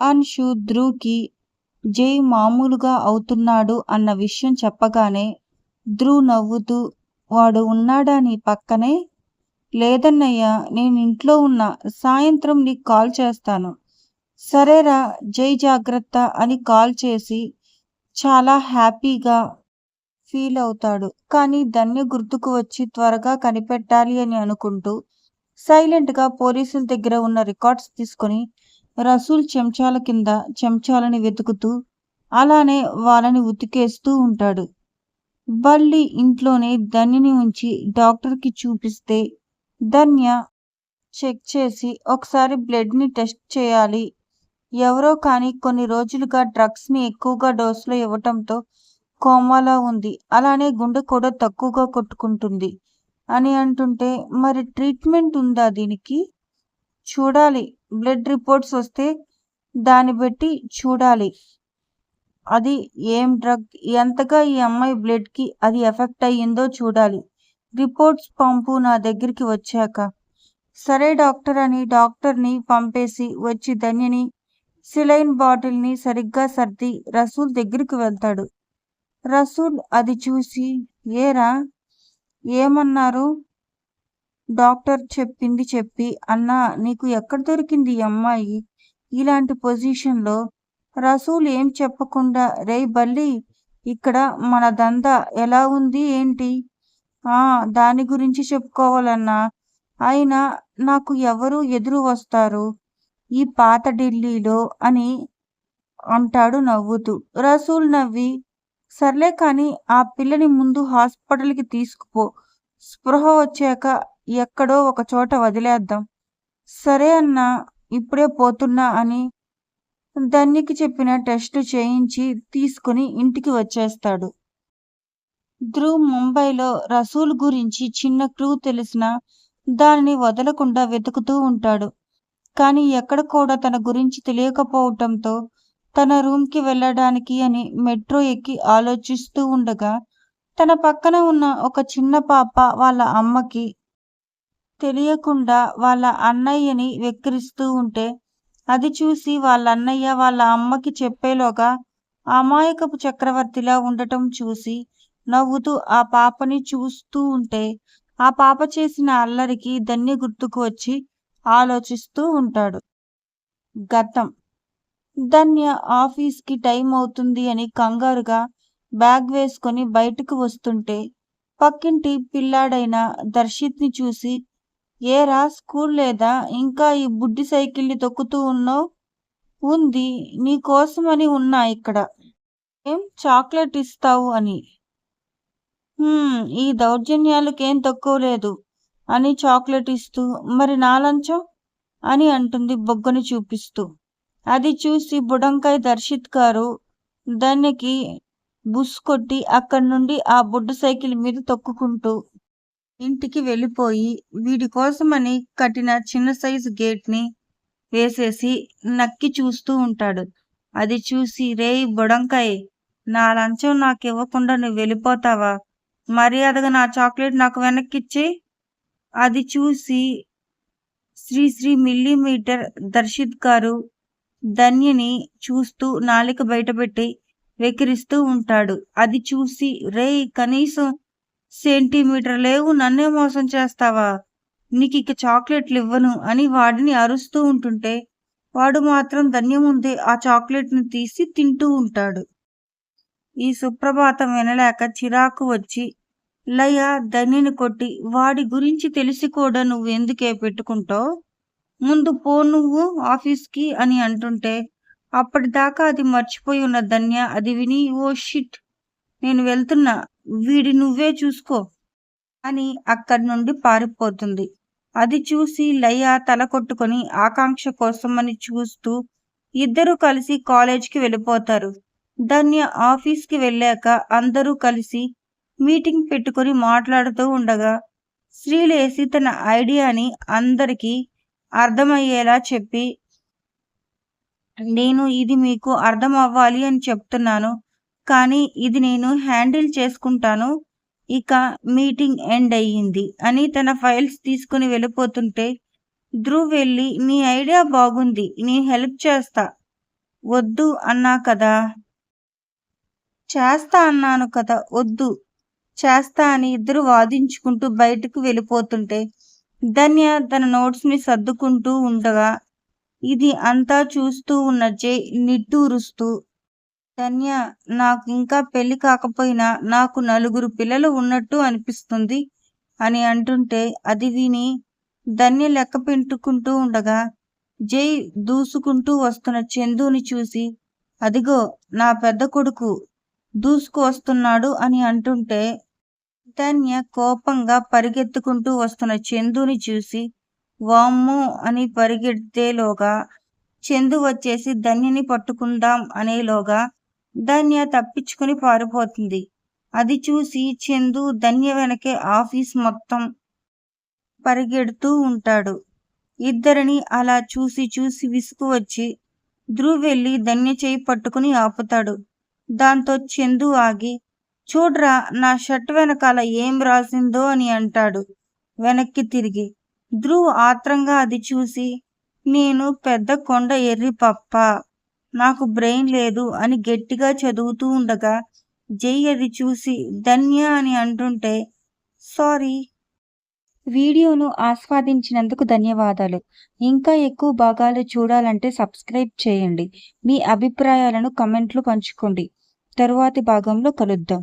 అన్షు ధ్రువ్కి జై మామూలుగా అవుతున్నాడు అన్న విషయం చెప్పగానే ధ్రువ్ నవ్వుతూ వాడు ఉన్నాడా నీ పక్కనే? లేదన్నయ్య నేను ఇంట్లో ఉన్నా. సాయంత్రం నీకు కాల్ చేస్తాను. సరేరా జై జాగ్రత్త అని కాల్ చేసి చాలా హ్యాపీగా ఫీల్ అవుతాడు. కానీ ధన్య గుర్తుకు వచ్చి త్వరగా కనిపెట్టాలి అని అనుకుంటూ సైలెంట్గా పోలీసుల దగ్గర ఉన్న రికార్డ్స్ తీసుకొని రసూల్ చెంచాల కింద చెంచాలని వెతుకుతూ అలానే వాళ్ళని ఉతికేస్తూ ఉంటాడు. బల్లి ఇంట్లోనే ధన్యని ఉంచి డాక్టర్కి చూపిస్తే ధన్య చెక్ చేసి ఒకసారి బ్లడ్ని టెస్ట్ చేయాలి. ఎవరో కానీ కొన్ని రోజులుగా డ్రగ్స్ని ఎక్కువగా డోసులో ఇవ్వటంతో కోమాలో ఉంది. అలానే గుండె కూడా తక్కువగా కొట్టుకుంటుంది. అని అంటుంటే మరి ట్రీట్మెంట్ ఉందా దీనికి? చూడాలి. బ్లడ్ రిపోర్ట్స్ వస్తే దాన్ని బట్టి చూడాలి. అది ఏం డ్రగ్ ఎంతగా ఈ అమ్మాయి బ్లడ్కి అది ఎఫెక్ట్ అయ్యిందో చూడాలి. రిపోర్ట్స్ పంపు నా దగ్గరికి వచ్చాక సరే డాక్టర్ అని డాక్టర్ని పంపేసి వచ్చి ధన్యని సిలైన్ బాటిల్ని సరిగ్గా సర్ది రసూల్ దగ్గరికి వెళ్తాడు. రసూల్ అది చూసి ఏరా ఏమన్నారు? డాక్టర్ చెప్పింది చెప్పి అన్నా నీకు ఎక్కడ దొరికింది ఈ అమ్మాయి? ఇలాంటి పొజిషన్లో రసూల్ ఏం చెప్పకుండా రే బల్లి ఇక్కడ మన దందా ఎలా ఉంది? ఏంటి? ఆ దాని గురించి చెప్పుకోవాలన్నా. అయినా నాకు ఎవరు ఎదురు వస్తారు? ఈ పాత ఢిల్లీలో అని అంటాడు నవ్వుతూ. రసూల్ నవ్వి సర్లే కానీ ఆ పిల్లని ముందు హాస్పిటల్కి తీసుకుపో. స్పృహ వచ్చాక ఎక్కడో ఒక చోట వదిలేద్దాం. సరే అన్నా ఇప్పుడే పోతున్నా అని ధన్యకి చెప్పిన టెస్టు చేయించి తీసుకుని ఇంటికి వచ్చేస్తాడు. ధ్రువ్ ముంబైలో రసూల్ గురించి చిన్న క్లూ తెలిసినా దానిని వదలకుండా వెతుకుతూ ఉంటాడు. కానీ ఎక్కడ కూడా తన గురించి తెలియకపోవటంతో తన రూమ్కి వెళ్ళడానికి అని మెట్రో ఎక్కి ఆలోచిస్తూ ఉండగా తన పక్కన ఉన్న ఒక చిన్న పాప వాళ్ళ అమ్మకి తెలియకుండా వాళ్ళ అన్నయ్యని వెక్కిరిస్తూ ఉంటే అది చూసి వాళ్ళ అన్నయ్య వాళ్ళ అమ్మకి చెప్పేలోగా అమాయకపు చక్రవర్తిలా ఉండటం చూసి నవ్వుతూ ఆ పాపని చూస్తూ ఉంటే ఆ పాప చేసిన అల్లరికి దన్ని గుర్తుకు వచ్చి ఆలోచిస్తూ ఉంటాడు. గతం. ధన్య ఆఫీస్కి టైం అవుతుంది అని కంగారుగా బ్యాగ్ వేసుకొని బయటకు వస్తుంటే పక్కింటి పిల్లాడైన దర్శిత్ని చూసి ఏరా స్కూల్ లేదా? ఇంకా ఈ బుడ్డి సైకిల్ని తొక్కుతూ ఉన్నావు? ఉంది నీకోసమని ఉన్నా ఇక్కడ. ఏం చాక్లెట్ ఇస్తావు? అని. ఈ దౌర్జన్యాలకేం తక్కువ లేదు. అని చాక్లెట్ ఇస్తూ మరి నాలంచం అని అంటుంది బొగ్గని చూపిస్తూ. అది చూసి బుడంకాయ్ దర్శిత్ గారు దానికి బుస్ కొట్టి అక్కడి నుండి ఆ బొడ్డు సైకిల్ మీద తొక్కుకుంటూ ఇంటికి వెళ్ళిపోయి వీడి కోసమని కట్టిన చిన్న సైజు గేట్ని వేసేసి నక్కి చూస్తూ ఉంటాడు. అది చూసి రేయ్ బుడంకాయ్ నా లంచం నాకు ఇవ్వకుండా నువ్వు వెళ్ళిపోతావా? మర్యాదగా నా చాక్లెట్ నాకు వెనక్కిచ్చి. అది చూసి శ్రీ శ్రీ మిల్లీమీటర్ దర్శిత్ గారు ధన్యని చూస్తూ నాలిక బయటపెట్టి వెకిరిస్తూ ఉంటాడు. అది చూసి రే కనీసం సెంటీమీటర్ లేవు నన్నే మోసం చేస్తావా? నీకు ఇక చాక్లెట్లు ఇవ్వను అని వాడిని అరుస్తూ ఉంటుంటే వాడు మాత్రం ధన్యముందే ఆ చాక్లెట్ని తీసి తింటూ ఉంటాడు. ఈ సుప్రభాతం వినలేక చిరాకు వచ్చి లయ ధన్యని కొట్టి వాడి గురించి తెలిసి కూడా నువ్వు ఎందుకే పెట్టుకుంటావు? ముందు పో నువ్వు ఆఫీస్కి అని అంటుంటే అప్పటిదాకా అది మర్చిపోయి ఉన్న ధన్య అది విని ఓ షిట్ నేను వెళ్తున్నా వీడి నువ్వే చూసుకో అని అక్కడి నుండి పారిపోతుంది. అది చూసి లయ తల కొట్టుకొని ఆకాంక్ష కోసమని చూస్తూ ఇద్దరూ కలిసి కాలేజ్కి వెళ్ళిపోతారు. ధన్య ఆఫీస్కి వెళ్ళాక అందరూ కలిసి మీటింగ్ పెట్టుకొని మాట్లాడుతూ ఉండగా శ్రీలేసి తన ఐడియాని అందరికీ అర్థమయ్యేలా చెప్పి నేను ఇది మీకు అర్థం అవ్వాలి అని చెప్తున్నాను కానీ ఇది నేను హ్యాండిల్ చేసుకుంటాను. ఇక మీటింగ్ ఎండ్ అయ్యింది. అని తన ఫైల్స్ తీసుకుని వెళ్ళిపోతుంటే ధ్రువ్ వెళ్ళి నీ ఐడియా బాగుంది. నీ హెల్ప్ చేస్తా. వద్దు అన్నా కదా. చేస్తా అన్నాను కదా. వద్దు. చేస్తా అని ఇద్దరు వాదించుకుంటూ బయటకు వెళ్ళిపోతుంటే ధన్య తన నోట్స్ని సర్దుకుంటూ ఉండగా ఇది అంతా చూస్తూ ఉన్న జై నిట్టూరుస్తూ ధన్య నాకు ఇంకా పెళ్ళి కాకపోయినా నాకు నలుగురు పిల్లలు ఉన్నట్టు అనిపిస్తుంది అని అంటుంటే అది విని ధన్య లెక్క పెంటుకుంటూ ఉండగా జై దూసుకుంటూ వస్తున్న చందుని చూసి అదిగో నా పెద్ద కొడుకు దూసుకు వస్తున్నాడు అని అంటుంటే ధన్య కోపంగా పరిగెత్తుకుంటూ వస్తున్న చందుని చూసి వామ్మో అని పరిగెడితేలోగా చందు వచ్చేసి ధన్యని పట్టుకుందాం అనేలోగా ధన్య తప్పించుకుని పారిపోతుంది. అది చూసి చందు ధన్య వెనకే ఆఫీస్ మొత్తం పరిగెడుతూ ఉంటాడు. ఇద్దరిని అలా చూసి చూసి విసుగు వచ్చి ధ్రువ్ వెళ్ళి ధన్య చేయి పట్టుకుని ఆపుతాడు. దాంతో చందు ఆగి చూడ్రా నా షర్ట్ వెనకాల ఏం రాసిందో అని అంటాడు. వెనక్కి తిరిగి ధ్రువ్ ఆత్రంగా అది చూసి నేను పెద్ద కొండ ఎర్రి పప్ప. నాకు బ్రెయిన్ లేదు అని గట్టిగా చదువుతూ ఉండగా జై అది చూసి ధన్య అని అంటుంటే సారీ. వీడియోను ఆస్వాదించినందుకు ధన్యవాదాలు. ఇంకా ఎక్కువ భాగాలు చూడాలంటే సబ్స్క్రైబ్ చేయండి. మీ అభిప్రాయాలను కమెంట్లు పంచుకోండి. తరువాతి భాగంలో కలుద్దాం.